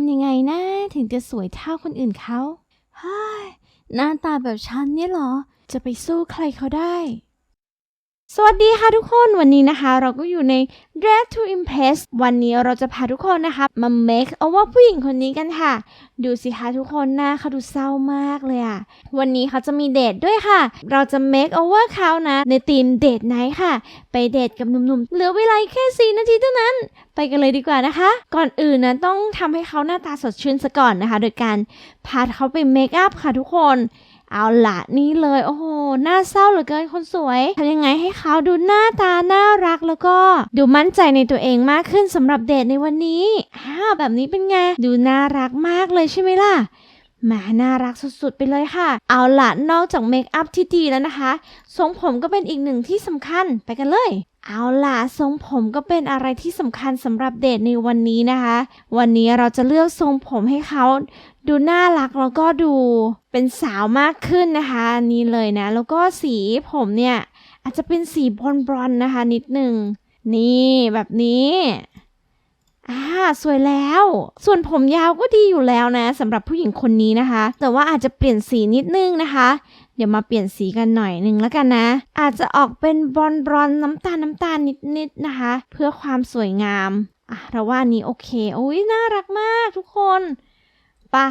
ำยังไงนะถึงจะสวยเท่าคนอื่นเขาเฮ้ยหน้าตาแบบฉันเนี่ยเหรอ จะไปสู้ใครเขาได้ สวัสดีค่ะทุกคนวันนี้นะคะเราก็อยู่ใน Drag to Impress วันนี้เราจะพาทุกคนนะคะมา make over ผู้หญิงคนนี้กันค่ะ ดูสิคะทุกคนหน้าเขาดูเศร้ามากเลยอะวันนี้เขาจะมีเดทด้วยค่ะ เราจะ make over เขานะ ในทีมเดทไนท์ค่ะ ไปเดทกับหนุ่มๆเหลือเวลาอีกแค่4นาทีเท่านั้น ไปกันเลยดีกว่านะคะ ก่อนอื่นนะต้องทำให้เขาหน้าตาสดชื่นซะก่อนนะคะ โดยการพาเขาไปเมคอัพค่ะทุกคน เอาละนี่เลยโอ้โหหน้าเศร้าเหลือเกินคนสวยทำยังไงให้เขาดูหน้าตาน่ารักแล้วก็ดูมั่นใจในตัวเองมากขึ้นสำหรับเดทในวันนี้อ้าแบบนี้เป็นไง ดูน่ารักมากเลยใช่ไหมล่ะแหมน่ารักสุดๆ ไปเลยค่ะ เอาละนอกจากเมคอัพที่ดีแล้วนะคะ ทรงผมก็เป็นอีกหนึ่งที่สำคัญไปกันเลย เอาล่ะทรงผมก็เป็นอะไรที่สำคัญสำหรับเดทในวันนี้นะคะ วันนี้เราจะเลือกทรงผมให้เขา ดูน่ารักแล้วก็ดูเป็นสาวมากขึ้นนะคะนี่เลยนะ แล้วก็สีผมเนี่ยอาจจะเป็นสีบอนบอนๆนะคะ นิดหนึ่งนี่แบบนี้อ่าสวยแล้ว ส่วนผมยาวก็ดีอยู่แล้วนะสำหรับผู้หญิงคนนี้นะคะ แต่ว่าอาจจะเปลี่ยนสีนิดนึงนะคะ เดี๋ยวมาเปลี่ยนสีกันหน่อยหนึ่งแล้วกันนะ อาจจะออกเป็นบอนบอนๆน้ำตาลน้ำตาลนิดๆนะคะ เพื่อความสวยงามอะเราว่านี้โอเคโอ้ยน่ารักมากทุกคน ปะ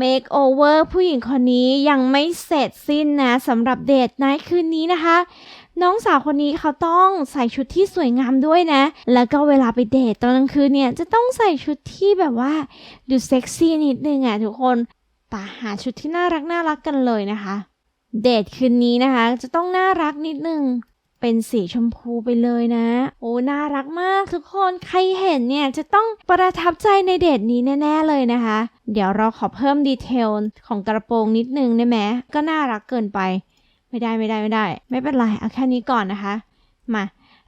make over ผู้หญิงคนนี้ยังไม่เสร็จสิ้นนะสำหรับเดทไนท์คืนนี้นะคะ น้องสาวคนนี้เขาต้องใส่ชุดที่สวยงามด้วยนะ แล้วก็เวลาไปเดทตอนกลางคืนเนี่ย จะต้องใส่ชุดที่แบบว่า ดูเซ็กซี่นิดนึงอะทุกคนไปหาชุดที่น่ารักน่ารักกันเลยนะคะ เดทคืนนี้นะคะ จะต้องน่ารักนิดนึง เป็นสีชมพูไปเลยนะ โอ้ น่ารักมากทุกคน ใครเห็นเนี่ยจะต้องประทับใจในเดทนี้แน่ ๆ เลยนะคะ เดี๋ยวเราขอเพิ่มดีเทลของกระโปรงนิดนึงได้ไหม ก็น่ารักเกินไป ไม่ได้ไม่ได้ไม่ได้ ไม่เป็นไรเอาแค่นี้ก่อนนะคะ มา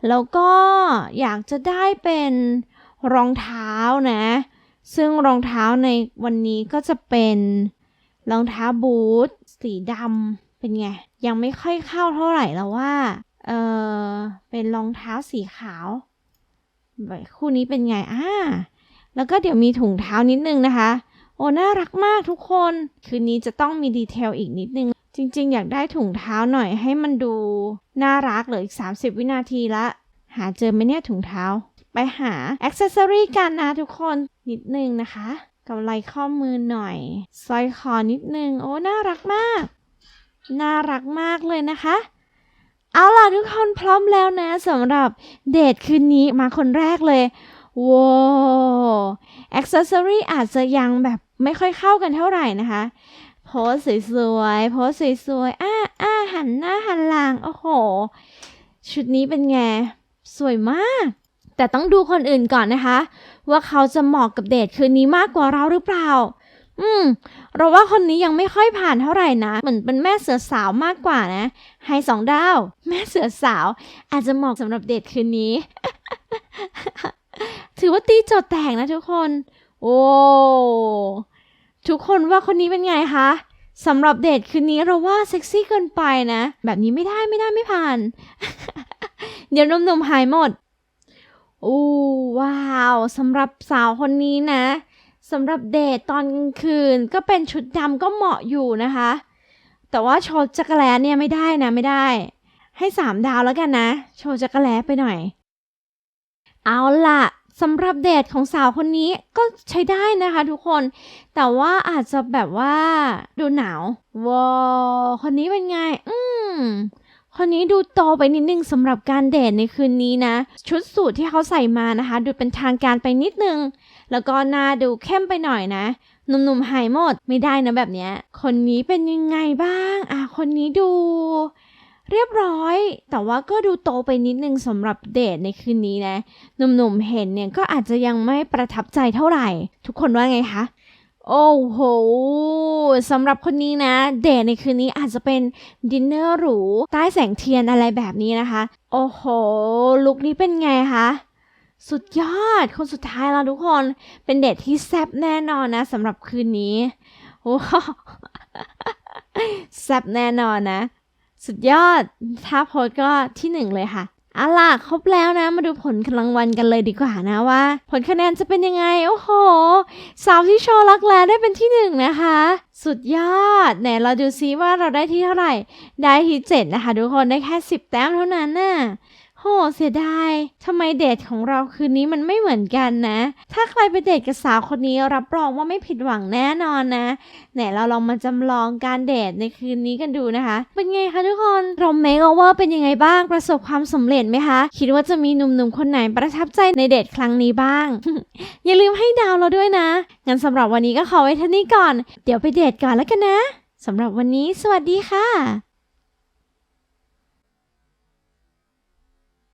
แล้วก็อยากจะได้เป็นรองเท้านะ ซึ่งรองเท้าในวันนี้ก็จะเป็นรองเท้าบูทสีดำเป็นไง ยังไม่ค่อยเข้าเท่าไหร่แล้วว่า เออเป็นรองเท้าสีขาว คู่นี้เป็นไงอ่าแล้วก็เดี๋ยวมีถุงเท้านิดนึงนะคะ โอ้น่ารักมากทุกคน คืนนี้จะต้องมีดีเทลอีกนิดนึง จริง ๆ อยากได้ถุงเท้าหน่อยให้มันดู น่ารักเหลืออีก 30 วินาทีละ หาเจอไหมเนี่ยถุงเท้า ไปหาอ็อกเซสซอรีกันนะทุกคนนิดนึงนะคะกำไรข้อมือหน่อยสร้อยคอนิดนึง โอ้ น่ารักมาก น่ารักมากเลยนะคะ เอาล่ะทุกคนพร้อมแล้วนะสำหรับเดทคืนนี้มาคนแรกเลยว้าวอ็อกเซสซอรี่อาจจะยังแบบไม่ค่อยเข้ากันเท่าไหร่นะคะ โพสสวยๆ โพสสวยๆอ่าอ่าหันหน้าหันหลัง โอ้โห ชุดนี้เป็นไง สวยมาก แต่ต้องดูคนอื่นก่อนนะคะ ว่าเขาจะเหมาะกับเดทคืนนี้มากกว่าเราหรือเปล่า อืม เราว่าคนนี้ยังไม่ค่อยผ่านเท่าไหร่นะ เหมือนเป็นแม่เสือสาวมากกว่านะ ให้สองดาว แม่เสือสาว อาจจะเหมาะสำหรับเดทคืนนี้ ถือว่าตีโจทย์แตกนะทุกคน โอ้ ทุกคนว่าคนนี้เป็นไงคะสำหรับเดทคืนนี้เราว่าเซ็กซี่เกินไปนะ แบบนี้ไม่ได้ไม่ได้ไม่ผ่าน เดี๋ยวหนุ่มๆหายหมดโอ้ว้าวสำหรับสาวคนนี้นะ สำหรับเดทตอนกลางคืนก็เป็นชุดดำก็เหมาะอยู่นะคะ แต่ว่าโชว์จักรแล้เนี่ยไม่ได้นะไม่ได้ ให้สามดาวแล้วกันนะ โชว์จักรแล้ไปหน่อย เอาล่ะสำหรับเดทของสาวคนนี้ก็ใช้ได้นะคะทุกคน แต่ว่าอาจจะแบบว่าดูหนาวว้าวคนนี้เป็นไง อืม คนนี้ดูโตไปนิดนึงสำหรับการเดทในคืนนี้นะ ชุดสูทที่เขาใส่มานะคะ ดูเป็นทางการไปนิดนึง แล้วก็หน้าดูเข้มไปหน่อยนะหนุ่มๆหายหมดไม่ได้นะแบบเนี้ย คนนี้เป็นยังไงบ้าง อะ คนนี้ดู เรียบร้อย แต่ว่าก็ดูโตไปนิดนึงสำหรับเดทในคืนนี้นะ หนุ่มๆเห็นเนี่ยก็อาจจะยังไม่ประทับใจเท่าไหร่ ทุกคนว่าไงคะ โอ้โหสำหรับคนนี้นะ เดทในคืนนี้อาจจะเป็นดินเนอร์หรูใต้แสงเทียนอะไรแบบนี้นะคะ โอ้โห ลุคนี้เป็นไงคะสุดยอด คนสุดท้ายแล้วทุกคน เป็นเดทที่แซ่บแน่นอนนะสำหรับคืนนี้ว้าวแซ่บแน่นอนนะ สุดยอด ถ้าโพสก็ที่หนึ่งเลยค่ะ เอาล่ะครบแล้วนะ มาดูผลรางวัลกันเลยดีกว่านะว่า ผลคะแนนจะเป็นยังไง โอ้โห สาวที่โชว์รักแร้ได้เป็นที่หนึ่งนะคะ สุดยอดไหนเราดูซิว่าเราได้ที่เท่าไหร่ ได้ที่เจ็ดนะคะ ทุกคนได้แค่สิบแต้มเท่านั้นน่ะ โหเสียดายทำไมเดทของเราคืนนี้มันไม่เหมือนกันนะ ถ้าใครไปเดทกับสาวคนนี้รับรองว่าไม่ผิดหวังแน่นอนนะ ไหนเราลองมาจำลองการเดทในคืนนี้กันดูนะคะ เป็นไงคะทุกคนเราเมคโอเวอร์เป็นยังไงบ้างประสบความสำเร็จไหมคะ คิดว่าจะมีหนุ่มๆคนไหนประทับใจในเดทครั้งนี้บ้าง อย่าลืมให้ดาวเราด้วยนะ งั้นสำหรับวันนี้ก็ขอไว้เท่านี้ก่อน เดี๋ยวไปเดทก่อนแล้วกันนะสำหรับวันนี้ สวัสดีค่ะ